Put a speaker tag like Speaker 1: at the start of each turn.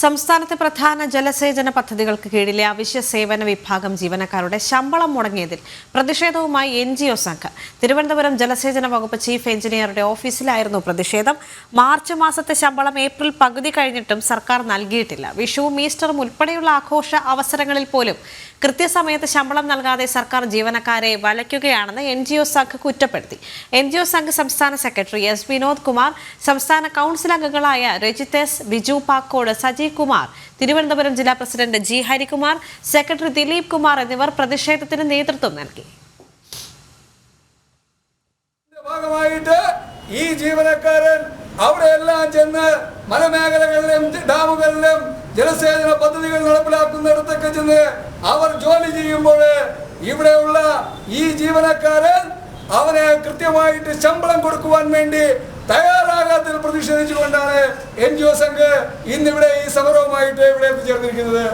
Speaker 1: സംസ്ഥാനത്തെ പ്രധാന ജലസേചന പദ്ധതികൾക്ക് കീഴിലെ അവശ്യ സേവന വിഭാഗം ജീവനക്കാരുടെ ശമ്പളം മുടങ്ങിയതിൽ പ്രതിഷേധവുമായി എൻ ജി ഒ സംഘം. തിരുവനന്തപുരം ജലസേചന വകുപ്പ് ചീഫ് എഞ്ചിനീയറുടെ ഓഫീസിലായിരുന്നു പ്രതിഷേധം. മാർച്ച് മാസത്തെ ശമ്പളം ഏപ്രിൽ പകുതി കഴിഞ്ഞിട്ടും സർക്കാർ നൽകിയിട്ടില്ല. വിഷുവും ഈസ്റ്ററും ഉൾപ്പെടെയുള്ള ആഘോഷ അവസരങ്ങളിൽ പോലും കൃത്യസമയത്ത് ശമ്പളം നൽകാതെ സർക്കാർ ജീവനക്കാരെ വലയ്ക്കുകയാണെന്ന് എൻ ജി ഒ സംഘ് കുറ്റപ്പെടുത്തി. എൻ ജി ഒ സംഘ് സംസ്ഥാന സെക്രട്ടറി എസ് വിനോദ് കുമാർ സംസ്ഥാന കൗൺസിൽ അംഗങ്ങളായ രജിതേസ് ബിജു പാക്കോട് സജീവ് കുമാർ തിരുവനന്തപുരം ജില്ലാ president G Harikumar secretary Dileep Kumar എന്നിവർ പ്രതിഷേധത്തിന് നേതൃത്വം നൽകി.
Speaker 2: ഭാഗമായിട്ട് ഈ ജീവനക്കാരൻ അവിടെയെല്ലാം ചെന്ന് മലമേഖലകളിലും ഡാമുകളിലും ജലസേചന പദ്ധതികൾ നടപ്പിലാക്കുന്നിടത്തൊക്കെ ചെന്ന് അവർ ജോലി ചെയ്യുമ്പോൾ ഇവിടെയുള്ള ഈ ജീവനക്കാരൻ അവനെ കൃത്യമായിട്ട് ശമ്പളം കൊടുക്കുവാൻ വേണ്ടി തയ്യാറാകാത്തതിൽ പ്രതിഷേധിച്ചുകൊണ്ടാണ് എൻ ജി ഒ സംഘ് ഇന്നിവിടെ ഈ സമരവുമായിട്ട് ഇവിടെ എത്തിച്ചേർന്നിരിക്കുന്നത്.